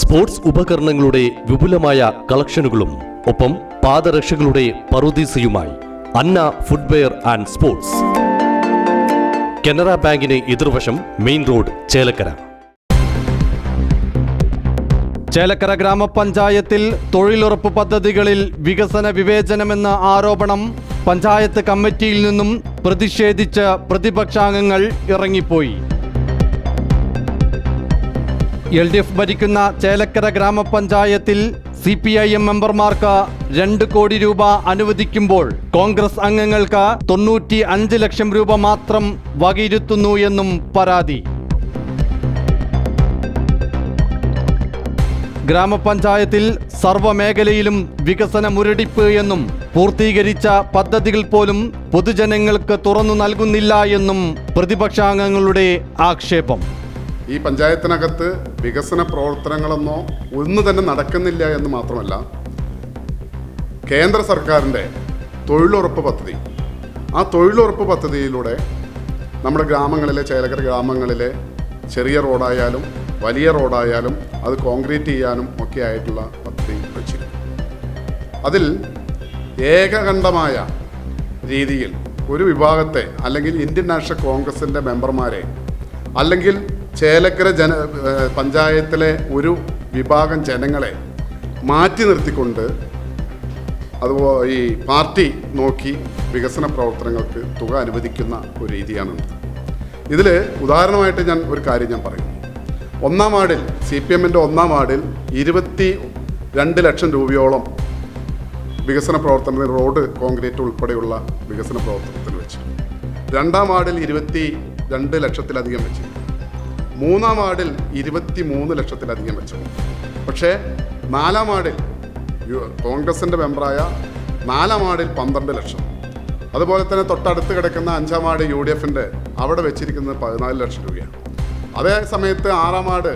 Sports ഉപകരണങ്ങളുടെ വിപുലമായ കളക്ഷനുകളും ഒപ്പം പാദരക്ഷകളുടെ പറുദീസയുമായി Anna footwear and sports. Canara ബാങ്കിന് എതിർവശം മെയിൻ റോഡ് ചേലക്കര. ചേലക്കര ഗ്രാമപഞ്ചായത്തിൽ തൊഴിലുറപ്പ് പദ്ധതികളിൽ വികസന വിവേചനമെന്ന ആരോപണം പഞ്ചായത്ത് കമ്മിറ്റിയിൽ നിന്നും പ്രതിഷേധിച്ച് പ്രതിപക്ഷാംഗങ്ങൾ ഇറങ്ങിപ്പോയി. എൽ ഡി എഫ് ഭരിക്കുന്ന ചേലക്കര ഗ്രാമപഞ്ചായത്തിൽ സി പി ഐ എം മെമ്പർമാർക്ക് രണ്ട് കോടി രൂപ അനുവദിക്കുമ്പോൾ കോൺഗ്രസ് അംഗങ്ങൾക്ക് തൊണ്ണൂറ്റി അഞ്ച് ലക്ഷം രൂപ മാത്രം വകയിരുത്തുന്നു എന്നും പരാതി. ഗ്രാമപഞ്ചായത്തിൽ സർവമേഖലയിലും വികസന മുരടിപ്പ് എന്നും പൂർത്തീകരിച്ച പദ്ധതികൾ പോലും പൊതുജനങ്ങൾക്ക് തുറന്നു നൽകുന്നില്ല എന്നും പ്രതിപക്ഷാംഗങ്ങളുടെ ആക്ഷേപം. ഈ പഞ്ചായത്തിനകത്ത് വികസന പ്രവർത്തനങ്ങളൊന്നോ ഒന്നും തന്നെ നടക്കുന്നില്ല എന്ന് മാത്രമല്ല കേന്ദ്ര സർക്കാരിന്റെ തൊഴിലുറപ്പ് പദ്ധതി. ആ തൊഴിലുറപ്പ് പദ്ധതിയിലൂടെ നമ്മുടെ ഗ്രാമങ്ങളിലെ ചേലക്കര ഗ്രാമങ്ങളിലെ ചെറിയ റോഡായാലും വലിയ റോഡായാലും അത് കോൺക്രീറ്റ് ചെയ്യാനും ഒക്കെ ആയിട്ടുള്ള പദ്ധതി വെച്ചിരുന്നു അതിൽ ഏകകണ്ഠമായ രീതിയിൽ ഒരു വിഭാഗത്തെ അല്ലെങ്കിൽ ഇന്ത്യൻ നാഷണൽ കോൺഗ്രസിന്റെ മെമ്പർമാരെ അല്ലെങ്കിൽ ചേലക്കര ജന പഞ്ചായത്തിലെ ഒരു വിഭാഗം ജനങ്ങളെ മാറ്റി നിർത്തിക്കൊണ്ട് അതുപോലെ ഈ പാർട്ടി നോക്കി വികസന പ്രവർത്തനങ്ങൾക്ക് തുക അനുവദിക്കുന്ന ഒരു രീതിയാണ്. ഇതിൽ ഉദാഹരണമായിട്ട് ഞാൻ ഒരു കാര്യം ഞാൻ പറയും. ഒന്നാം വാർഡിൽ സി പി എമ്മിന്റെ ഒന്നാം വാർഡിൽ ഇരുപത്തി രണ്ട് ലക്ഷം രൂപയോളം വികസന പ്രവർത്തനത്തിന് റോഡ് കോൺക്രീറ്റ് ഉൾപ്പെടെയുള്ള വികസന പ്രവർത്തനത്തിന് വെച്ചു രണ്ടാം വാർഡിൽ ഇരുപത്തി രണ്ട് ലക്ഷത്തിലധികം വെച്ചു മൂന്നാം വാർഡിൽ ഇരുപത്തി മൂന്ന് ലക്ഷത്തിലധികം വെച്ചു. പക്ഷേ നാലാം വാർഡിൽ കോൺഗ്രസിന്റെ മെമ്പറായ നാലാം വാർഡിൽ പന്ത്രണ്ട് ലക്ഷം. അതുപോലെ തന്നെ തൊട്ടടുത്ത് കിടക്കുന്ന അഞ്ചാം വാർഡ് യു ഡി എഫിന്റെ അവിടെ വെച്ചിരിക്കുന്നത് പതിനാല് ലക്ഷം രൂപയാണ്. അതേ സമയത്ത് ആറാം വാർഡ്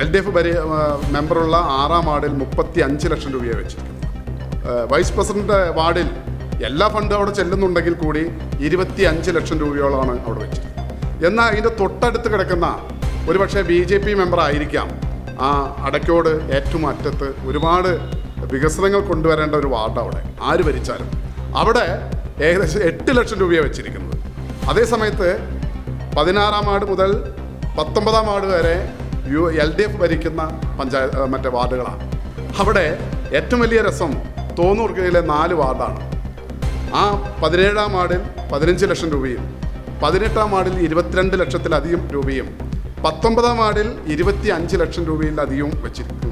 എൽ ഡി എഫ് ഭരി മെമ്പറുള്ള ആറാം വാർഡിൽ മുപ്പത്തി അഞ്ച് ലക്ഷം രൂപയെ വെച്ചിരിക്കുന്നു. വൈസ് പ്രസിഡന്റ് വാർഡിൽ എല്ലാ ഫണ്ടും അവിടെ ചെല്ലുന്നുണ്ടെങ്കിൽ കൂടി ഇരുപത്തി അഞ്ച് ലക്ഷം രൂപയോളമാണ് അവിടെ വെച്ചിരിക്കുന്നത്. എന്നാൽ അതിന്റെ തൊട്ടടുത്ത് കിടക്കുന്ന ഒരുപക്ഷെ ബി ജെ പി മെമ്പർ ആയിരിക്കാം. ആ അടയ്ക്കോട് ഏറ്റവും അറ്റത്ത് ഒരുപാട് വികസനങ്ങൾ കൊണ്ടുവരേണ്ട ഒരു വാർഡ് അവിടെ. ആര് ഭരിച്ചാലും. അവിടെ ഏകദേശം എട്ട് ലക്ഷം രൂപയാണ് വെച്ചിരിക്കുന്നത്. അതേ സമയത്ത് പതിനാറാം വാർഡ് മുതൽ പത്തൊമ്പതാം വാർഡ് വരെ യു എൽ ഡി എഫ് ഭരിക്കുന്ന പഞ്ചായത്ത് മറ്റേ വാർഡുകളാണ്. അവിടെ ഏറ്റവും വലിയ രസം തോന്നൂർക്കയിലെ നാല് വാർഡാണ്. ആ പതിനേഴാം വാർഡിൽ പതിനഞ്ച് ലക്ഷം രൂപയും പതിനെട്ടാം വാർഡിൽ ഇരുപത്തിരണ്ട് ലക്ഷത്തിലധികം രൂപയും പത്തൊമ്പതാം വാർഡിൽ ഇരുപത്തി അഞ്ച് ലക്ഷം രൂപയിലധികവും വെച്ചിരിക്കുന്നു.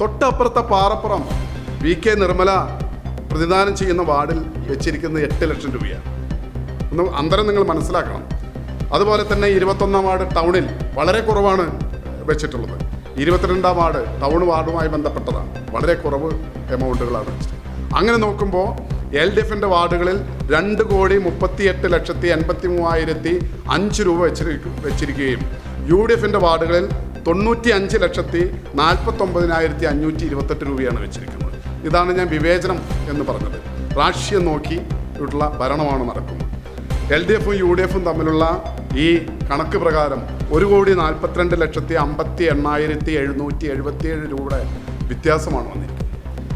തൊട്ടപ്പുറത്തെ പാറപ്പുറം വി കെ നിർമ്മല പ്രതിദാനം ചെയ്യുന്ന വാർഡിൽ വെച്ചിരിക്കുന്ന എട്ട് ലക്ഷം രൂപയാണ്. ഒന്ന് അന്തരം നിങ്ങൾ മനസ്സിലാക്കണം. അതുപോലെ തന്നെ ഇരുപത്തൊന്നാം വാർഡ് ടൗണിൽ വളരെ കുറവാണ് വെച്ചിട്ടുള്ളത്. ഇരുപത്തിരണ്ടാം വാർഡ് ടൗൺ വാർഡുമായി ബന്ധപ്പെട്ടതാണ്. വളരെ കുറവ് എമൗണ്ടുകളാണ് അങ്ങനെ നോക്കുമ്പോൾ എൽ ഡി എഫിന്റെ വാർഡുകളിൽ രണ്ട് കോടി മുപ്പത്തിയെട്ട് ലക്ഷത്തി എൺപത്തി മൂവായിരത്തി അഞ്ച് രൂപ വെച്ചിരിക്കും വെച്ചിരിക്കുകയും യു ഡി എഫിന്റെ വാർഡുകളിൽ തൊണ്ണൂറ്റി അഞ്ച് ലക്ഷത്തി നാൽപ്പത്തൊമ്പതിനായിരത്തി അഞ്ഞൂറ്റി ഇരുപത്തെട്ട് രൂപയാണ് വെച്ചിരിക്കുന്നത്. ഇതാണ് ഞാൻ വിവേചനം എന്ന് പറഞ്ഞത്. രാഷ്ട്രീയം നോക്കി ഉള്ള ഭരണമാണ് നടക്കുന്നത്. എൽ ഡി എഫും യു ഡി എഫും തമ്മിലുള്ള ഈ കണക്ക് പ്രകാരം ഒരു കോടി നാൽപ്പത്തിരണ്ട് ലക്ഷത്തി അമ്പത്തി എണ്ണായിരത്തി എഴുന്നൂറ്റി എഴുപത്തിയേഴ് രൂപയുടെ വ്യത്യാസമാണ് വന്നിരിക്കുന്നത്.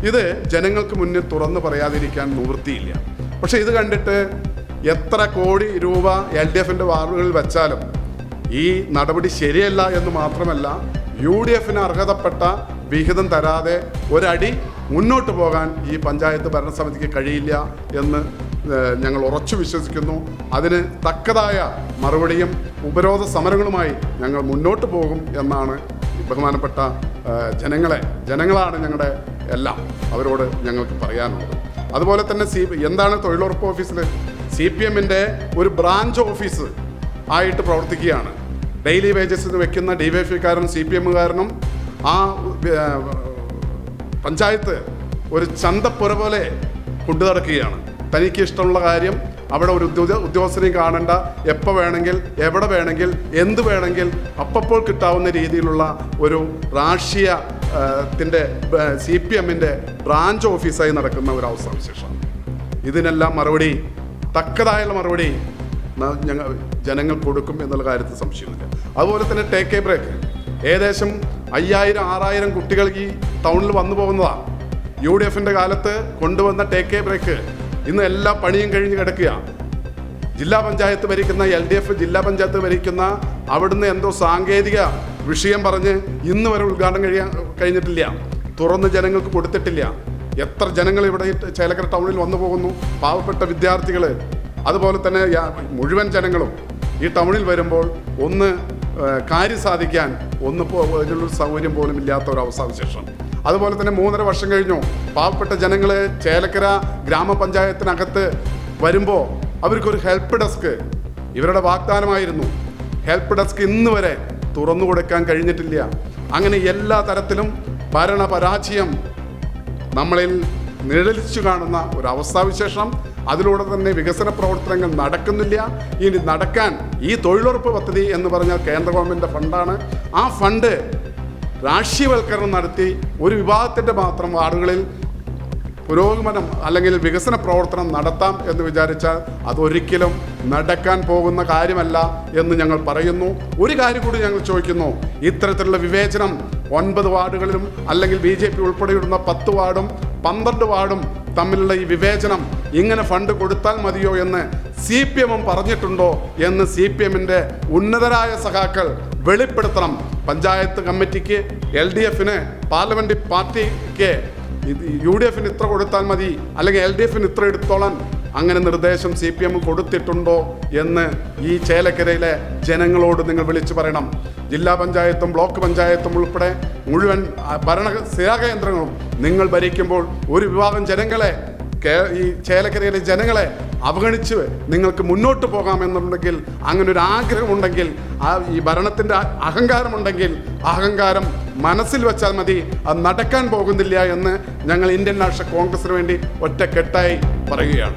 ഇത് ജനങ്ങൾക്ക് മുന്നിൽ തുറന്നു പറയാതിരിക്കാൻ നിവൃത്തിയില്ല. പക്ഷേ ഇത് കണ്ടിട്ട് എത്ര കോടി രൂപ എൽ ഡി എഫിന്റെ വാർഡുകളിൽ വെച്ചാലും ഈ നടപടി ശരിയല്ല എന്ന് മാത്രമല്ല യു ഡി എഫിന് അർഹതപ്പെട്ട വിഹിതം തരാതെ ഒരടി മുന്നോട്ട് പോകാൻ ഈ പഞ്ചായത്ത് ഭരണസമിതിക്ക് കഴിയില്ല എന്ന് ഞങ്ങൾ ഉറച്ചു വിശ്വസിക്കുന്നു. അതിന് തക്കതായ മറുപടിയും ഉപരോധ സമരങ്ങളുമായി ഞങ്ങൾ മുന്നോട്ട് പോകും എന്നാണ് ബഹുമാനപ്പെട്ട ജനങ്ങളെ ജനങ്ങളാണ് ഞങ്ങളുടെ എല്ലാം അവരോട് ഞങ്ങൾക്ക് പറയാനുള്ളത്. അതുപോലെ തന്നെ സി എന്താണ് തൊഴിലുറപ്പ് ഓഫീസിൽ സി പി എമ്മിന്റെ ഒരു ബ്രാഞ്ച് ഓഫീസ് ആയിട്ട് പ്രവർത്തിക്കുകയാണ്. ഡെയിലി വേജസ് വെക്കുന്ന ഡി വൈ എഫ്കാരനും സി പി എമ്മുകാരനും ആ പഞ്ചായത്ത് ഒരു ചന്തപ്പുര പോലെ കൊണ്ടു നടക്കുകയാണ്. തനിക്ക് ഇഷ്ടമുള്ള കാര്യം അവിടെ ഒരു ഉദ്യോഗ ഉദ്യോഗസ്ഥനെയും കാണണ്ട. എപ്പോൾ വേണമെങ്കിൽ എവിടെ വേണമെങ്കിൽ എന്ത് വേണമെങ്കിൽ അപ്പപ്പോൾ കിട്ടാവുന്ന രീതിയിലുള്ള ഒരു രാഷ്ട്രീയ ത്തിന്റെ സി പി എമ്മിന്റെ ബ്രാഞ്ച് ഓഫീസായി നടക്കുന്ന ഒരു അവസ്ഥാവിശേഷമാണ് ഇതിനെല്ലാം മറുപടി തക്കതായുള്ള മറുപടി ഞങ്ങൾ ജനങ്ങൾ കൊടുക്കും എന്നുള്ള കാര്യത്തിൽ സംശയമില്ല. അതുപോലെ തന്നെ ടേക്ക് എ ബ്രേക്ക്. ഏകദേശം അയ്യായിരം ആറായിരം കുട്ടികൾ ഈ ടൗണിൽ വന്നു പോകുന്നതാണ് യു ഡി എഫിന്റെ കാലത്ത് കൊണ്ടുവന്ന ടേക്ക് എ ബ്രേക്ക്. ഇന്ന് എല്ലാ പണിയും കഴിഞ്ഞ് കിടക്കുകയാണ് ജില്ലാ പഞ്ചായത്ത് ഭരിക്കുന്ന എൽ ഡി എഫ് ജില്ലാ പഞ്ചായത്ത് ഭരിക്കുന്ന അവിടുന്ന് എന്തോ സാങ്കേതിക വിഷയം പറഞ്ഞ് ഇന്ന് വരെ ഉദ്ഘാടനം കഴിയാൻ കഴിഞ്ഞിട്ടില്ല. തുറന്ന് ജനങ്ങൾക്ക് കൊടുത്തിട്ടില്ല. എത്ര ജനങ്ങൾ ഇവിടെ ചേലക്കര ടൗണിൽ വന്നു പോകുന്നു. പാവപ്പെട്ട വിദ്യാർത്ഥികൾ അതുപോലെ തന്നെ മുഴുവൻ ജനങ്ങളും ഈ ടൗണിൽ വരുമ്പോൾ ഒന്ന് കാര്യം സാധിക്കാൻ ഒന്ന് അതിനുള്ള സൗകര്യം പോലും ഇല്ലാത്ത ഒരു അവസ്ഥാവിശേഷം അതുപോലെ തന്നെ മൂന്നര വർഷം കഴിഞ്ഞു. പാവപ്പെട്ട ജനങ്ങൾ ചേലക്കര ഗ്രാമപഞ്ചായത്തിനകത്ത് വരുമ്പോൾ അവർക്കൊരു ഹെൽപ്പ് ഡെസ്ക് ഇവരുടെ വാഗ്ദാനമായിരുന്നു. ഹെൽപ്പ് ഡെസ്ക് ഇന്ന് വരെ തുറന്നു കൊടുക്കാൻ കഴിഞ്ഞിട്ടില്ല. അങ്ങനെ എല്ലാ തരത്തിലും ഭരണപരാജയം നമ്മളിൽ നിഴലിച്ചു കാണുന്ന ഒരു അവസ്ഥാവിശേഷം. അതിലൂടെ തന്നെ വികസന പ്രവർത്തനങ്ങൾ നടക്കുന്നില്ല. ഇനി നടക്കാൻ ഈ തൊഴിലുറപ്പ് പദ്ധതി എന്ന് പറഞ്ഞാൽ കേന്ദ്ര ഗവൺമെന്റ് ഫണ്ടാണ്. ആ ഫണ്ട് രാഷ്ട്രീയവൽക്കരണം നടത്തി ഒരു വിഭാഗത്തിന്റെ മാത്രം വാർഡുകളിൽ പുരോഗമനം അല്ലെങ്കിൽ വികസന പ്രവർത്തനം നടത്താം എന്ന് വിചാരിച്ചാൽ അതൊരിക്കലും നടക്കാൻ പോകുന്ന കാര്യമല്ല എന്ന് ഞങ്ങൾ പറയുന്നു. ഒരു കാര്യം കൂടി ഞങ്ങൾ ചോദിക്കുന്നു. ഇത്തരത്തിലുള്ള വിവേചനം ഒൻപത് വാർഡുകളിലും അല്ലെങ്കിൽ ബി ജെ പി ഉൾപ്പെടെയുള്ള പത്ത് വാർഡും പന്ത്രണ്ട് വാർഡും തമ്മിലുള്ള ഈ വിവേചനം ഇങ്ങനെ ഫണ്ട് കൊടുത്താൽ മതിയോ എന്ന് സി പി എമ്മും പറഞ്ഞിട്ടുണ്ടോ എന്ന് സി പി എമ്മിന്റെ ഉന്നതരായ സഖാക്കൾ വെളിപ്പെടുത്തണം. പഞ്ചായത്ത് കമ്മിറ്റിക്ക് എൽ ഡി എഫിന് പാർലമെന്റ് പാർട്ടിക്ക്. യു ഡി എഫിന് ഇത്ര കൊടുത്താൽ മതി അല്ലെങ്കിൽ എൽ ഡി എഫിന് ഇത്ര എടുത്തോളാൻ അങ്ങനെ നിർദ്ദേശം സി പി എം കൊടുത്തിട്ടുണ്ടോ എന്ന് ഈ ചേലക്കരയിലെ ജനങ്ങളോട് നിങ്ങൾ വിളിച്ചു പറയണം. ജില്ലാ പഞ്ചായത്തും ബ്ലോക്ക് പഞ്ചായത്തും ഉൾപ്പെടെ മുഴുവൻ ഭരണ സ്ഥിരാകേന്ദ്രങ്ങളും നിങ്ങൾ ഭരിക്കുമ്പോൾ ഒരു വിഭാഗം ജനങ്ങളെ ഈ ചേലക്കരയിലെ ജനങ്ങളെ അവഗണിച്ച് നിങ്ങൾക്ക് മുന്നോട്ട് പോകാമെന്നുണ്ടെങ്കിൽ അങ്ങനെ ഒരു ആഗ്രഹമുണ്ടെങ്കിൽ ആ ഈ ഭരണത്തിന്റെ അഹങ്കാരമുണ്ടെങ്കിൽ അഹങ്കാരം മനസ്സിൽ വെച്ചാൽ മതി. അത് നടക്കാൻ പോകുന്നില്ല എന്ന് ഞങ്ങൾ ഇന്ത്യൻ നാഷണൽ കോൺഗ്രസിന് വേണ്ടി ഒറ്റക്കെട്ടായി പറയുകയാണ്.